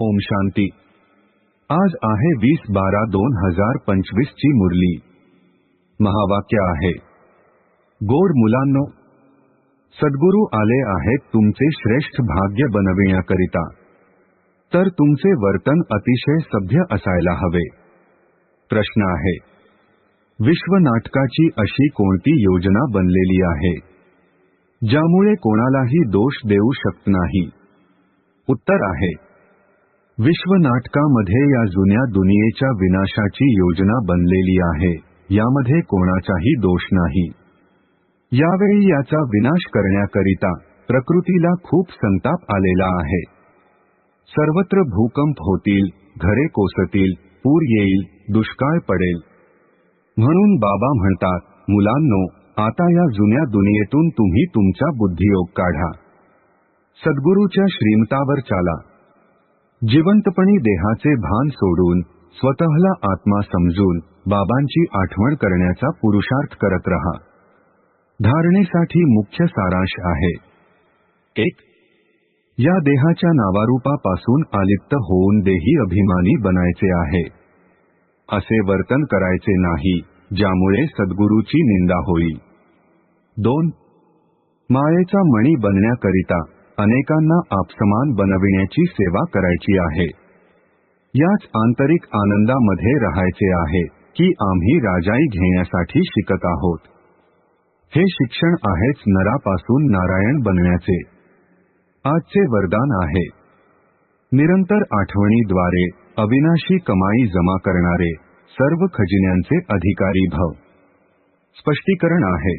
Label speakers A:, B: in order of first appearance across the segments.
A: ओम शांती। आज आहे वीस बारा दोन हज़ार पंचवीस ची मुरली। महावाक्य आहे गोड मुलांनो, सद्गुरू आले आहेत तुमचे श्रेष्ठ भाग्य बनविण्याकरिता. तर तुमचे वर्तन अतिशय सभ्य असायला हवे. प्रश्न आहे विश्वनाटकाची अशी कोणती योजना बनलेली आहे, ज्यामुळे कोणालाही दोष देऊ शकत नाही? उत्तर आहे विश्वनाटकामध्ये या जुन्या दुनियेच्या विनाशाची योजना बनलेली आहे. यामध्ये कोणाचाही दोष नाही. यावेळी याचा विनाश करण्याकरिता प्रकृतीला खूप संताप आलेला आहे. सर्वत्र भूकंप होतील घरे कोसतील पूर येईल दुष्काळ पडेल. म्हणून बाबा म्हणतात मुलांनो आता या जुन्या दुनियेतून तुम्ही तुमचा बुद्धियोग काढा. सद्गुरूच्या श्रीमतावर चाला. जिवंतपणी देहाचे भान सोडून स्वतःला आत्मा समजून बाबांची आठवण करण्याचा पुरुषार्थ करत रहा. धारणेसाठी मुख्य सारांश आहे. एक या देहाच्या नावारूपापासून आलिप्त होऊन देही अभिमानी बनायचे आहे. असे वर्तन करायचे नाही ज्यामुळे सद्गुरूची निंदा होईल दोन मायेचा मणी बनण्याकरिता अनेकांना आपसमान बनविण्याची सेवा करायची आहे. याच आंतरिक आनंदामध्ये राहायचे आहे की आम्ही राजाई घेण्यासाठी शिकत आहोत. हे शिक्षण आहेच नरापासून नारायण बनण्याचे. आजचे वरदान आहे. निरंतर आठवणीद्वारे अविनाशी कमाई जमा करणारे सर्व खजिन्यांचे अधिकारी भव. स्पष्टीकरण आहे.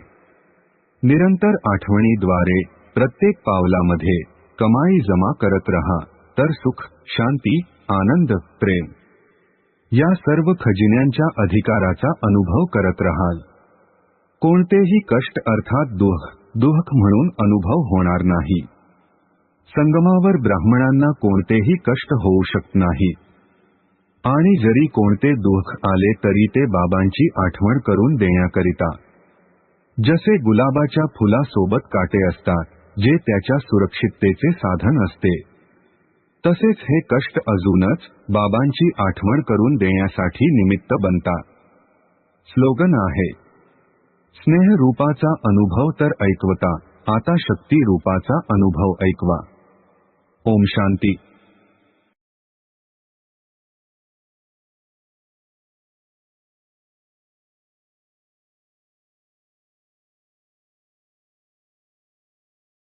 A: निरंतर आठवणीद्वारे प्रत्येक पावलामध्ये कमाई जमा करत रहा तर सुख शांती आनंद प्रेम. या सर्व खजिन्यांच्या अधिकाराचा अनुभव करत राहाल. कोणतेही कष्ट अर्थात दुःख दुःख म्हणून अनुभव होणार नाही. संगमावर ब्राह्मणांना कोणतेही कष्ट होऊ शकत नाही. आणि जरी कोणते दुःख आले तरी ते बाबांची आठवण करून देण्याकरिता. जसे गुलाबाच्या फुलासोबत काटे असतात जे त्याच्या सुरक्षिततेचे साधन असते. तसेच हे कष्ट अजूनच बाबांची आठवण करून देण्यासाठी निमित्त बनतात. स्लोगन आहे स्नेह रूपाचा अनुभव तर ऐकवता आता शक्ती रूपाचा अनुभव ऐकवा. ओम शांती.